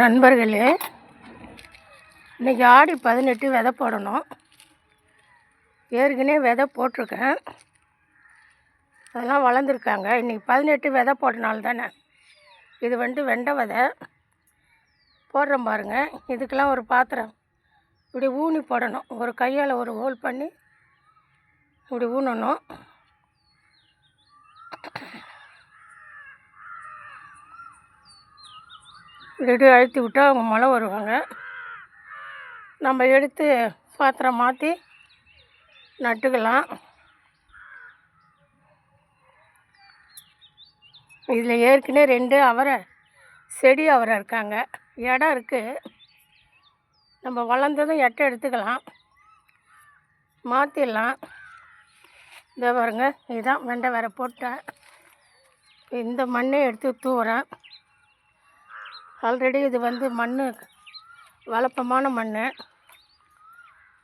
நண்பர்களே இன்றைக்கி ஆடி பதினெட்டு விதை போடணும். ஏற்கனவே விதை போட்டிருக்கேன். அதெல்லாம் வளர்ந்துருக்காங்க. இன்றைக்கி பதினெட்டு விதை போட்டனால தானே இது வந்துட்டு வெண்டை விதை. போடுறோம் பாருங்கள் இதுக்கெல்லாம் ஒரு பாத்திரம். இப்படி ஊனி போடணும். ஒரு கையால் ஒரு ஹோல் பண்ணி இப்படி ஊனணும். இப்படி அழுத்தி விட்டால் அவங்க மழை வருவாங்க. நம்ம எடுத்து பாத்திரம் மாற்றி நட்டுக்கலாம். இதில் ஏற்கனவே ரெண்டு அவரை செடி அவரை இருக்காங்க. இடம் இருக்குது நம்ம வளர்ந்ததும் எட்டை எடுத்துக்கலாம். மாற்றிடலாம் இந்த பாருங்க இதுதான் வெண்டை வேற போட்டேன். இந்த மண்ணை எடுத்து தூவுறேன். ஆல்ரெடி இது வந்து மண் வளப்பமான மண்